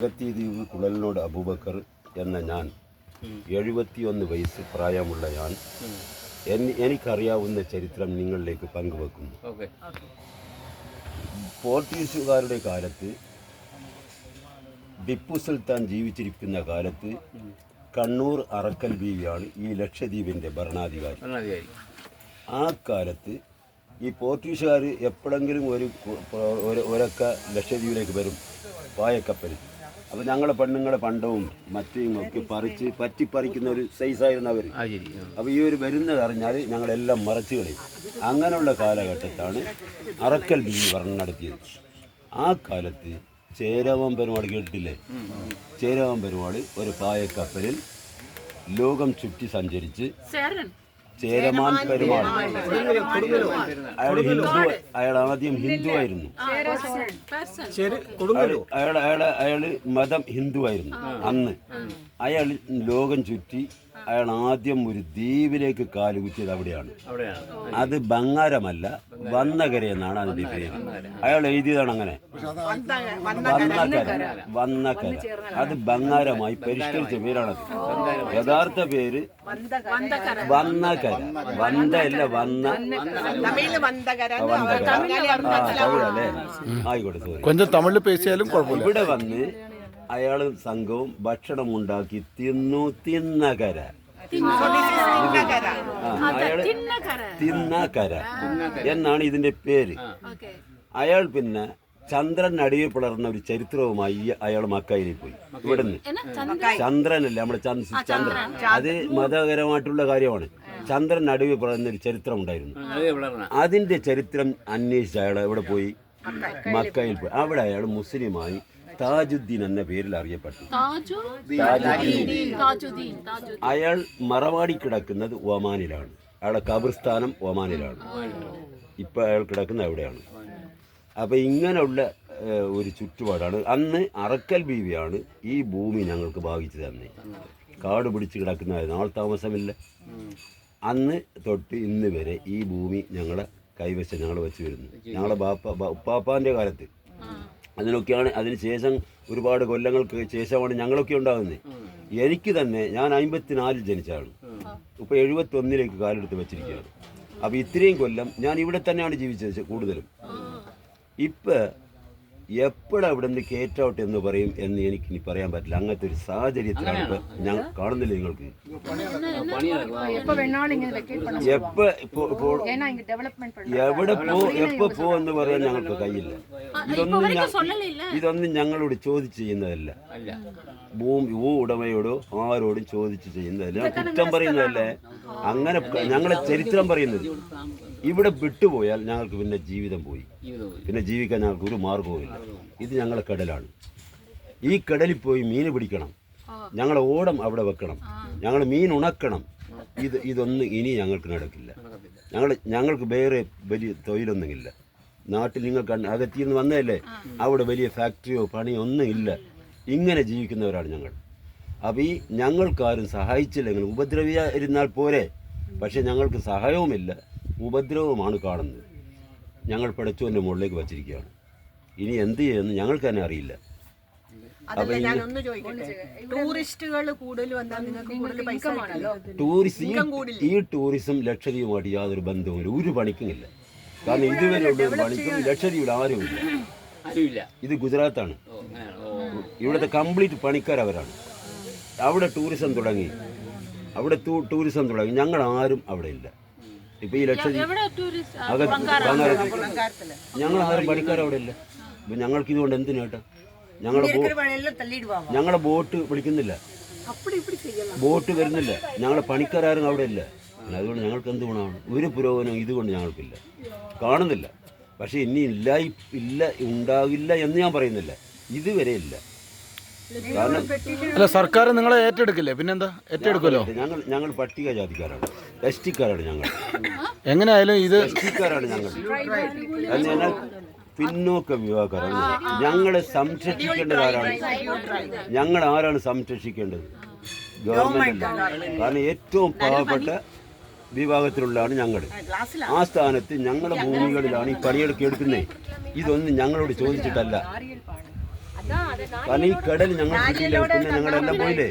അഗത്തിദ്വീപ് കുഴലിനോട് അബൂബക്കർ എന്ന ഞാൻ എഴുപത്തിയൊന്ന് വയസ്സ് പ്രായമുള്ള ഞാൻ എനിക്കറിയാവുന്ന ചരിത്രം നിങ്ങളിലേക്ക് പങ്കുവെക്കുന്നു. പോർച്ചുഗീസുകാരുടെ കാലത്ത് ടിപ്പു സുൽത്താൻ ജീവിച്ചിരിക്കുന്ന കാലത്ത് കണ്ണൂർ അറക്കൽ ബീവിയാണ് ഈ ലക്ഷദ്വീപിന്റെ ഭരണാധികാരി. ആ കാലത്ത് ഈ പോർച്ചുഗീസുകാർ എപ്പോഴെങ്കിലും ഒരു ഒരൊക്കെ ഒരു- ഒരൊക്ക ലക്ഷദ്വീപിലേക്ക് വരും പായക്കപ്പലിൽ. അപ്പോൾ ഞങ്ങളെ പെണ്ണുങ്ങളെ പണ്ടവും മറ്റേയും ഒക്കെ പറിച്ച് പറ്റിപ്പറിക്കുന്ന ഒരു സൈസായിരുന്നു അവർ അപ്പൊ അപ്പോൾ ഈ ഒരു വരുന്നത് അറിഞ്ഞാൽ ഞങ്ങളെല്ലാം മറച്ചു കളയും. അങ്ങനെയുള്ള കാലഘട്ടത്താണ് അറക്കൽ ബി വർണം നടത്തിയത് ആ കാലത്ത് ചേരവം പെരുമാൾ കേട്ടിട്ടില്ലേ? ചേരവം പെരുമാൾ ഒരു പായക്കപ്പലിൽ ലോകം ചുറ്റി സഞ്ചരിച്ച് ചേരൻ. ചേരമാൻ പെരുമാൾ അയാൾ ഹിന്ദു അയാൾ ആദ്യം ഹിന്ദു ആയിരുന്നു. അയാൾ അയാൾ അയാൾ അയാൾ മതം ഹിന്ദു ആയിരുന്നു അന്ന്. അയാൾ ലോകം ചുറ്റി അയാൾ ആദ്യം ഒരു ദ്വീപിലേക്ക് കാലുകുത്തിയത് അവിടെയാണ്. അവിടെയാണ്. അത് ബംഗാരമല്ല വന്നകര എന്നാണ് അതിന്റെ പേര്. അയാൾ എഴുതിയതാണ് അങ്ങനെ. വന്നകര വന്നകര. അത് ബംഗാരമായി പരിഷ്കരിച്ച പേരാണത്. യഥാർത്ഥ പേര് വന്നകര. വന്തയല്ല വന്ന തമിഴിൽ വന്തകര വന്തകര ആ തമിഴല്ലേ ആയിക്കോട്ടെ കൊഞ്ചം തമിഴിൽ പേശിയാലും കുഴപ്പമില്ല. ഇവിടെ വന്ന് അയാൾ സംഘവും ഭക്ഷണം ഉണ്ടാക്കി തിന്നു തിന്നകര. തിന്നക്കര തിന്നകര. എന്നാണ് ഇതിന്റെ പേര്. അയാൾ പിന്നെ ചന്ദ്രൻ അടിയിൽ പിളർന്ന ഒരു ചരിത്രവുമായി അയാൾ മക്കയിൽ പോയി. ഇവിടുന്ന്. ചന്ദ്രനല്ലേ നമ്മുടെ ചന്ദ് ചന്ദ്രൻ. അത് മതകരമായിട്ടുള്ള കാര്യമാണ്. ചന്ദ്രൻ അടിവ് പിളർന്ന ഒരു ചരിത്രം ഉണ്ടായിരുന്നു. അതിന്റെ ചരിത്രം അന്വേഷിച്ച് അയാൾ എവിടെ പോയി? മക്കയിൽ പോയി. അവിടെ അയാൾ മുസ്ലിമായി താജുദ്ദീൻ എന്ന പേരിൽ അറിയപ്പെട്ടു. അയാൾ മറവാടി കിടക്കുന്നത് ഒമാനിലാണ്. അയാളുടെ കബർസ്ഥാനം ഒമാനിലാണ്. ഇപ്പൊ അയാൾ കിടക്കുന്നത് അവിടെയാണ് അപ്പൊ ഇങ്ങനെയുള്ള ഒരു ചുറ്റുപാടാണ്. അന്ന് അറക്കൽ ബീവിയാണ് ഈ ഭൂമി ഞങ്ങൾക്ക് ഭാഗിച്ചു തന്നെ കാട് പിടിച്ച് കിടക്കുന്ന ആൾ താമസമില്ല. അന്ന് തൊട്ട് ഇന്ന് വരെ ഈ ഭൂമി ഞങ്ങളെ കൈവശം ഞങ്ങൾ വെച്ച് വരുന്നു. ഞങ്ങളെ ബാപ്പ ഉപ്പാപ്പാന്റെ കാലത്ത് അതിനൊക്കെയാണ് അതിന് ശേഷം ഒരുപാട് കൊല്ലങ്ങൾക്ക് ശേഷമാണ് ഞങ്ങളൊക്കെ ഉണ്ടാകുന്നത് എനിക്ക് തന്നെ ഞാൻ അമ്പത്തിനാലിൽ ജനിച്ചാണ്. ഇപ്പോൾ എഴുപത്തൊന്നിലേക്ക് കാലെടുത്ത് വെച്ചിരിക്കുകയാണ്. അപ്പോൾ ഇത്രയും കൊല്ലം ഞാൻ ഇവിടെ തന്നെയാണ് ജീവിച്ചത് കൂടുതലും. ഇപ്പം എപ്പോഴാണ് ഇവിടെ നിന്ന് കേറ്റ് ഔട്ട് എന്ന് പറയും എന്ന് എനിക്ക് ഇനി പറയാൻ പറ്റില്ല. അങ്ങനത്തെ ഒരു സാഹചര്യത്തിലാണ് ഇപ്പൊ ഞാൻ കാണുന്നില്ല നിങ്ങൾക്ക്. എപ്പോ ഇപ്പോ എവിടെ പോ എപ്പോ പോ എന്ന് പറയാൻ ഞങ്ങൾക്ക് കയ്യില്ല ഇതൊന്നും ഇതൊന്നും ഞങ്ങളോട് ചോദിച്ചു ചെയ്യുന്നതല്ല. ഭൂമി ഭൂ ഉടമയോടോ ആരോടും ചോദിച്ചു ചെയ്യുന്നതല്ല. കുറ്റം പറയുന്നതല്ലേ? അങ്ങനെ ഞങ്ങളെ ചരിത്രം പറയുന്നത്. ഇവിടെ വിട്ടുപോയാൽ ഞങ്ങൾക്ക് പിന്നെ ജീവിതം പോയി. പിന്നെ ജീവിക്കാൻ ഞങ്ങൾക്ക് ഒരു മാർഗവുമില്ല. ഇത് ഞങ്ങളെ കടലാണ്. ഈ കടലിൽ പോയി മീൻ പിടിക്കണം. ഞങ്ങളെ ഓടം അവിടെ വെക്കണം. ഞങ്ങൾ മീൻ ഉണക്കണം. ഇത് ഇതൊന്നും ഇനി ഞങ്ങൾക്ക് നടക്കില്ല. ഞങ്ങൾ ഞങ്ങൾക്ക് വേറെ വലിയ തൊഴിലൊന്നുമില്ല. നാട്ടിൽ നിങ്ങൾക്ക് അകത്തിൽ നിന്ന് വന്നതല്ലേ? അവിടെ വലിയ ഫാക്ടറിയോ പണിയോ ഒന്നും ഇല്ല ഇങ്ങനെ ജീവിക്കുന്നവരാണ് ഞങ്ങൾ. അപ്പോൾ ഈ ഞങ്ങൾക്കാരും സഹായിച്ചില്ലെങ്കിൽ ഉപദ്രവിയായിരുന്നാൽ പോരെ. പക്ഷേ ഞങ്ങൾക്ക് സഹായവുമില്ല. ഉപദ്രവവുമാണ് കാണുന്നത്. ഞങ്ങൾ പഠിച്ചവന്റെ മുകളിലേക്ക് വച്ചിരിക്കുകയാണ്. ഇനി എന്ത് ചെയ്യുമെന്ന് ഞങ്ങൾക്ക് തന്നെ അറിയില്ല. അതല്ല ഞാൻ ഒന്ന് ചോദിക്കട്ടെ? ടൂറിസ്റ്റുകൾ കൂടുതൽ വന്നാൽ നിങ്ങൾക്ക് കൂടുതൽ പൈസ കിട്ടില്ല ടൂറിസം ഈ ഈ ടൂറിസം ലക്ഷദ്വീപുമായിട്ട് യാതൊരു ബന്ധവുമില്ല ഒരു പണിക്കുമില്ല കാരണം ഇതുവരെ ഉള്ള പണിക്കും ലക്ഷദ്വീപിൽ ആരുമില്ല. ഇത് ഗുജറാത്താണ്. ഇവിടുത്തെ കംപ്ലീറ്റ് പണിക്കാർ അവരാണ് അവിടെ ടൂറിസം തുടങ്ങി. അവിടെ ടൂറിസം തുടങ്ങി. ഞങ്ങൾ ആരും അവിടെ ഇല്ല. ഇപ്പൊ ഈ ബംഗാരത്തിൽ ഞങ്ങൾ ആരും പണിക്കാർ അവിടെ ഇല്ല. ഇപ്പൊ ഞങ്ങൾക്ക് ഇതുകൊണ്ട് എന്തിനു കേട്ടോ ഞങ്ങളുടെ ബോ- പണിയെല്ലാം തള്ളിയിടുവാங்க ഞങ്ങളെ ബോട്ട് വിളിക്കുന്നില്ല. ബോട്ട് വരുന്നില്ല. ഞങ്ങളെ പണിക്കാരും അവിടെ ഇല്ല. അതുകൊണ്ട് ഞങ്ങൾക്ക് എന്ത് ഗുണമാണ്? ഒരു പുരോഗമനം ഇതുകൊണ്ട് ഞങ്ങൾക്കില്ല. കാണുന്നില്ല. പക്ഷേ ഇനി ഇല്ല ഇല്ല ഉണ്ടാകില്ല എന്ന് ഞാൻ പറയുന്നില്ല. ഇതുവരെ ഇല്ല. അല്ല സർക്കാർ നിങ്ങളെ ഏറ്റെടുക്കില്ലേ? പിന്നെന്താ? ഏറ്റെടുക്കുമല്ലോ? ഞങ്ങൾ ഞങ്ങൾ പട്ടിക ജാതിക്കാരാണ് എസ് ടിക്കാരാണ് ഞങ്ങൾ. എങ്ങനെയായാലും ഇത് എസ് ടിക്കാരാണ് ഞങ്ങൾ. പിന്നോക്ക വിവാഹക്കാരാണ്. ഞങ്ങളെ സംരക്ഷിക്കേണ്ടത് ആരാണ് ഞങ്ങൾ ആരാണ് സംരക്ഷിക്കേണ്ടത്? ഗവൺമെന്റ് കാരണം ഏറ്റവും പാവപ്പെട്ട വിഭാഗത്തിലുള്ളതാണ് ഞങ്ങൾ ആ സ്ഥാനത്ത് ഞങ്ങളുടെ ഭൂമികളിലാണ് ഈ പണിയെടുക്കെടുക്കുന്നത് ഇതൊന്നും ഞങ്ങളോട് ചോദിച്ചിട്ടല്ല. കാരണം ഈ കടൽ ഞങ്ങൾ ഞങ്ങളെല്ലാം പോയില്ലേ?